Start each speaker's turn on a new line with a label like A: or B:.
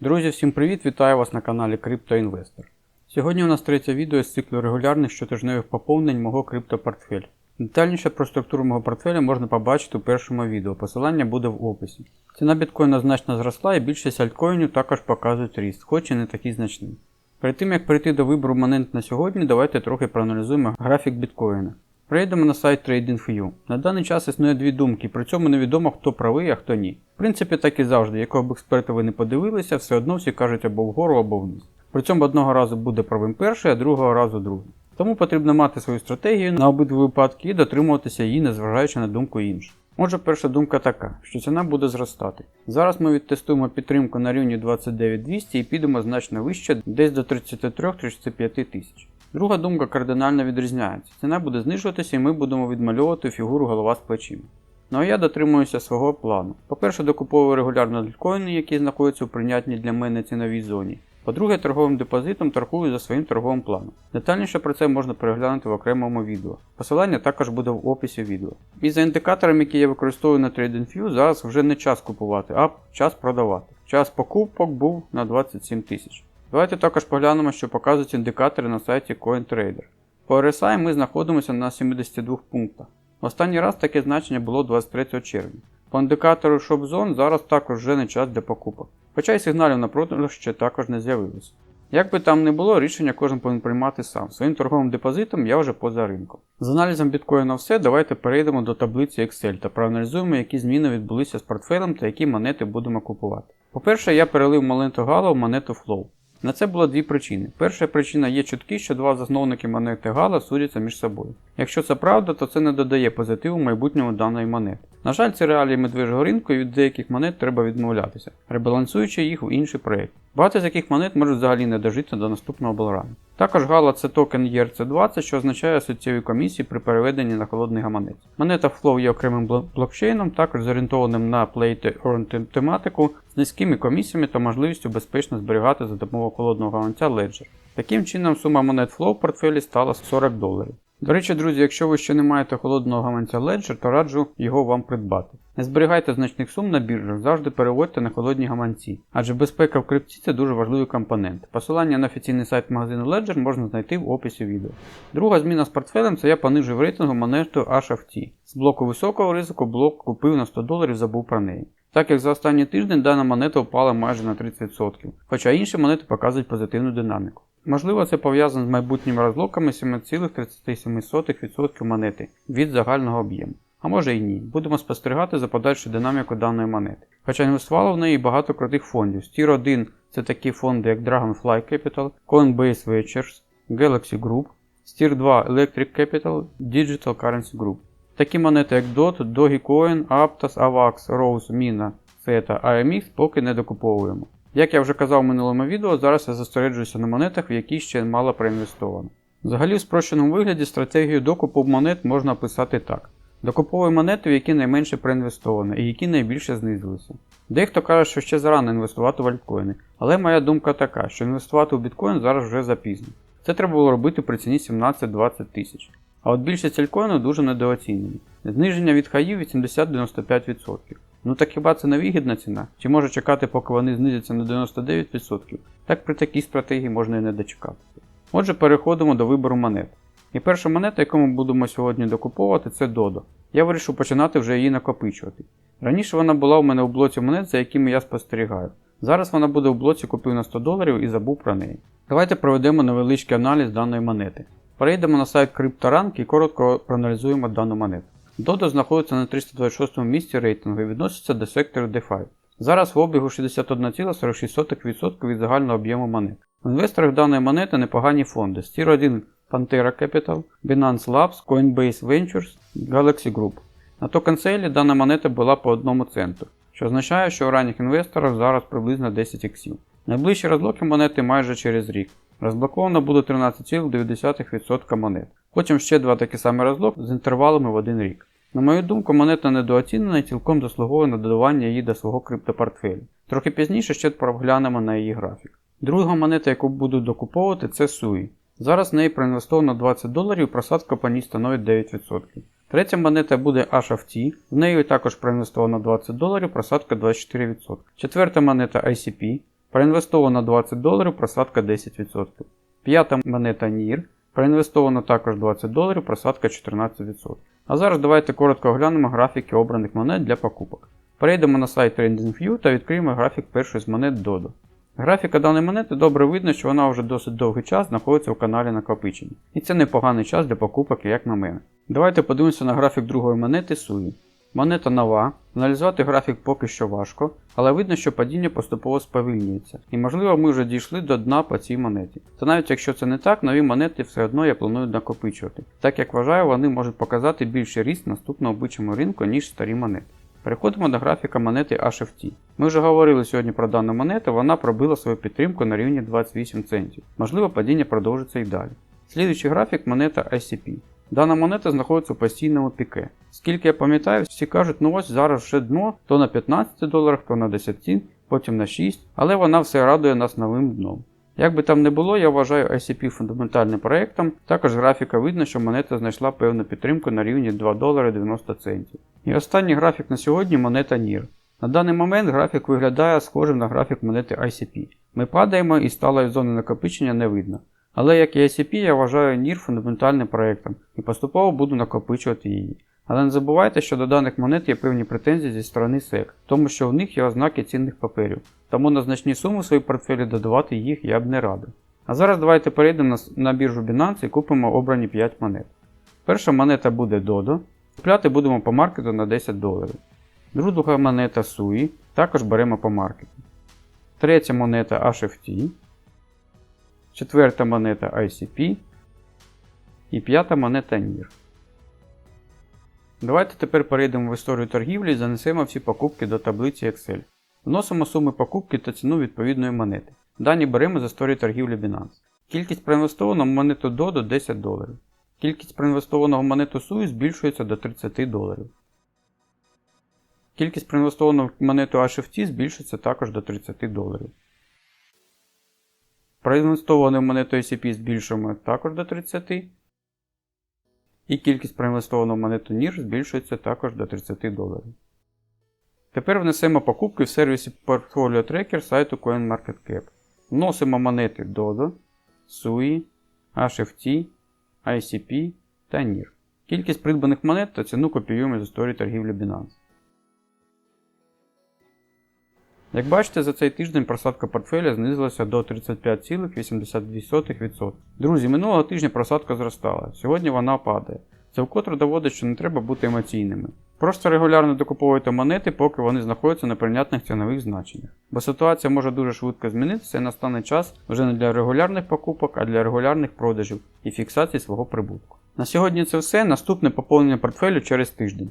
A: Друзі, всім привіт! Вітаю вас на каналі CryptoInvestor. Сьогодні у нас третє відео з циклу регулярних щотижневих поповнень мого криптопортфелю. Детальніше про структуру мого портфеля можна побачити у першому відео, посилання буде в описі. Ціна біткоїна значно зросла і більшість альткоїнів також показують ріст, хоч і не такий значний. Перед тим як перейти до вибору монет на сьогодні, давайте трохи проаналізуємо графік біткоїна. Перейдемо на сайт TradingView. На даний час існує дві думки, при цьому невідомо хто правий, а хто ні. В принципі, так і завжди, якого б експерта ви не подивилися, все одно всі кажуть або вгору, або вниз. При цьому одного разу буде правим перший, а другого разу другий. Тому потрібно мати свою стратегію на обидві випадки і дотримуватися її, незважаючи на думку інших. Отже, перша думка така, що ціна буде зростати. Зараз ми відтестуємо підтримку на рівні 29200 і підемо значно вище, десь до 33-35 тисяч. Друга думка кардинально відрізняється. Ціна буде знижуватися і ми будемо відмальовувати фігуру голова з плечима. Ну а я дотримуюся свого плану. По-перше, докуповую регулярно альткоїни, які знаходяться у прийнятній для мене ціновій зоні. По-друге, торговим депозитом торгую за своїм торговим планом. Детальніше про це можна переглянути в окремому відео. Посилання також буде в описі відео. І за індикаторами, які я використовую на TradingView, зараз вже не час купувати, а час продавати. Час покупок був на 27 тисяч. Давайте також поглянемо, що показують індикатори на сайті CoinTrader. По RSI ми знаходимося на 72 пунктах. Останній раз таке значення було 23 червня. По індикатору ShopZone зараз також вже не час для покупок. Хоча й сигналів на продаж ще також не з'явилося. Як би там не було, рішення кожен повинен приймати сам. Своїм торговим депозитом я вже поза ринком. З аналізом біткоїна все, давайте перейдемо до таблиці Excel та проаналізуємо, які зміни відбулися з портфелем та які монети будемо купувати. По-перше, я перелив монету Gala в монету Flow. На це було дві причини. Перша причина є чутки, що два засновники монети Гала судяться між собою. Якщо це правда, то це не додає позитиву майбутньому даної монети. На жаль, це реалії медвежого ринку і від деяких монет треба відмовлятися, ребалансуючи їх в інший проєкт. Багато з яких монет можуть взагалі не дожити до наступного балрану. Також Гала це токен ERC20, що означає суттєві комісії при переведенні на холодний гаманець. Монета Flow є окремим блокчейном, також зорієнтованим на Play to Earn тематику з низькими комісіями та можливістю безпечно зберігати за допомогою холодного гаманця Ledger. Таким чином, сума монет Flow в портфелі стала 40 доларів. До речі, друзі, якщо ви ще не маєте холодного гаманця Ledger, то раджу його вам придбати. Не зберігайте значних сум на біржах, завжди переводьте на холодні гаманці, адже безпека в крипті це дуже важливий компонент. Посилання на офіційний сайт магазину Ledger можна знайти в описі відео. Друга зміна з портфелем це я понижив рейтингу монету HFT. З блоку високого ризику блок купив на 100 доларів, забув про неї. Так як за останній тиждень дана монета впала майже на 30%, хоча інші монети показують позитивну динаміку. Можливо, це пов'язано з майбутніми розлоками 7,37% монети від загального об'єму. А може і ні. Будемо спостерігати за подальшу динаміку даної монети. Хоча інвестувало в неї багато крутих фондів. Stier 1 це такі фонди, як Dragonfly Capital, Coinbase Ventures, Galaxy Group, Stier 2 Electric Capital, Digital Currency Group. Такі монети, як DOT, Dogecoin, Aptos, AVAX, Rose, Mina, SETA, AMX поки не докуповуємо. Як я вже казав в минулому відео, зараз я зосереджуюся на монетах, в які ще мало проінвестовано. Взагалі, в спрощеному вигляді стратегію докупу монет можна описати так: докуповую монети, в які найменше проінвестовано і які найбільше знизилися. Дехто каже, що ще зарано інвестувати в альткоїни, але моя думка така, що інвестувати в біткоін зараз вже запізно. Це треба було робити при ціні 17-20 тисяч. А от більшість альткоїнів дуже недооцінені. Зниження від хаїв 80-95%. Ну так хіба це не вигідна ціна? Чи може чекати, поки вони знизяться на 99%? Так при такій стратегії можна і не дочекатися. Отже, переходимо до вибору монет. І перша монета, яку ми будемо сьогодні докуповувати, це Dodo. Я вирішив починати вже її накопичувати. Раніше вона була у мене у блоці монет, за якими я спостерігаю. Зараз вона буде у блоці купив на 100 доларів і забув про неї. Давайте проведемо невеличкий аналіз даної монети. Перейдемо на сайт CryptoRank і коротко проаналізуємо дану монету. Dodo знаходиться на 326 місці рейтингу і відноситься до сектору DeFi. Зараз в обігу 61,46% від загального об'єму монет. В інвесторах даної монети непогані фонди Stier 1 Pantera Capital, Binance Labs, Coinbase Ventures, Galaxy Group. На токенселі дана монета була по 1 центу, що означає, що у ранніх інвесторів зараз приблизно 10 іксів. Найближчі розблоки монети майже через рік. Розблоковано буде 13,9% монет. Потім ще два такі самі розблоки з інтервалами в один рік. На мою думку, монета недооцінена і цілком заслуговує на додавання її до свого криптопортфелю. Трохи пізніше ще проглянемо на її графік. Друга монета, яку буду докуповувати, це SUI. Зараз в неї проінвестовано 20 доларів, просадка по ній становить 9%. Третя монета буде HFT, в неї також проінвестовано 20 доларів, просадка 24%. Четверта монета ICP. Проінвестовано 20 доларів, просадка 10%. П'ята монета NIR. Проінвестовано також 20 доларів, просадка 14%. А зараз давайте коротко оглянемо графіки обраних монет для покупок. Перейдемо на сайт TradingView та відкриємо графік першої з монет Dodo. Графіка даної монети добре видно, що вона вже досить довгий час знаходиться у каналі накопичення. І це непоганий час для покупок, як на мене. Давайте подивимося на графік другої монети SUI. Монета нова, аналізувати графік поки що важко, але видно, що падіння поступово сповільнюється. І можливо ми вже дійшли до дна по цій монеті. Та навіть якщо це не так, нові монети все одно я планую накопичувати, так як вважаю, вони можуть показати більший ріст наступного бичому ринку, ніж старі монети. Переходимо до графіка монети HFT. Ми вже говорили сьогодні про дану монету, вона пробила свою підтримку на рівні 28 центів. Можливо, падіння продовжиться і далі. Слідуючий графік монета ICP. Дана монета знаходиться у постійному піке. Скільки я пам'ятаю, всі кажуть, ну ось зараз вже дно, то на 15 доларах, то на 10, потім на 6, але вона все радує нас новим дном. Як би там не було, я вважаю ICP фундаментальним проєктом, також графіка видно, що монета знайшла певну підтримку на рівні 2 долари 90 центів. І останній графік на сьогодні монета NIR. На даний момент графік виглядає схожим на графік монети ICP. Ми падаємо і сталої зони накопичення не видно. Але як і ICP, я вважаю NIR фундаментальним проєктом і поступово буду накопичувати її. Але не забувайте, що до даних монет є певні претензії зі сторони SEC, тому що в них є ознаки цінних паперів, тому на значні суми в свої портфелі додавати їх я б не радив. А зараз давайте перейдемо на біржу Binance і купимо обрані 5 монет. Перша монета буде Dodo, купляти будемо по маркету на 10 доларів. Друга монета SUI, також беремо по маркету. Третя монета HFT. Четверта монета ICP. І п'ята монета NIR. Давайте тепер перейдемо в історію торгівлі і занесемо всі покупки до таблиці Excel. Вносимо суми покупки та ціну відповідної монети. Дані беремо з історії торгівлі Binance. Кількість проінвестованого монету Dodo 10 доларів. Кількість проінвестованого монету SUI збільшується до 30 доларів. Кількість проінвестованого монету HFT збільшується також до 30 доларів. Проінвестовану в монету ICP збільшуємо також до 30. І кількість проінвестованого монету NIR збільшується також до 30 доларів. Тепер внесемо покупки в сервісі Portfolio Tracker сайту CoinMarketCap. Вносимо монети Dodo, SUI, HFT, ICP та NIR. Кількість придбаних монет та ціну копіюємо з історії торгівлі Binance. Як бачите, за цей тиждень просадка портфеля знизилася до 35,82%. Друзі, минулого тижня просадка зростала, сьогодні вона падає. Це вкотре доводить, що не треба бути емоційними. Просто регулярно докуповуйте монети, поки вони знаходяться на прийнятних цінових значеннях. Бо ситуація може дуже швидко змінитися і настане час вже не для регулярних покупок, а для регулярних продажів і фіксації свого прибутку. На сьогодні це все. Наступне поповнення портфелю через тиждень.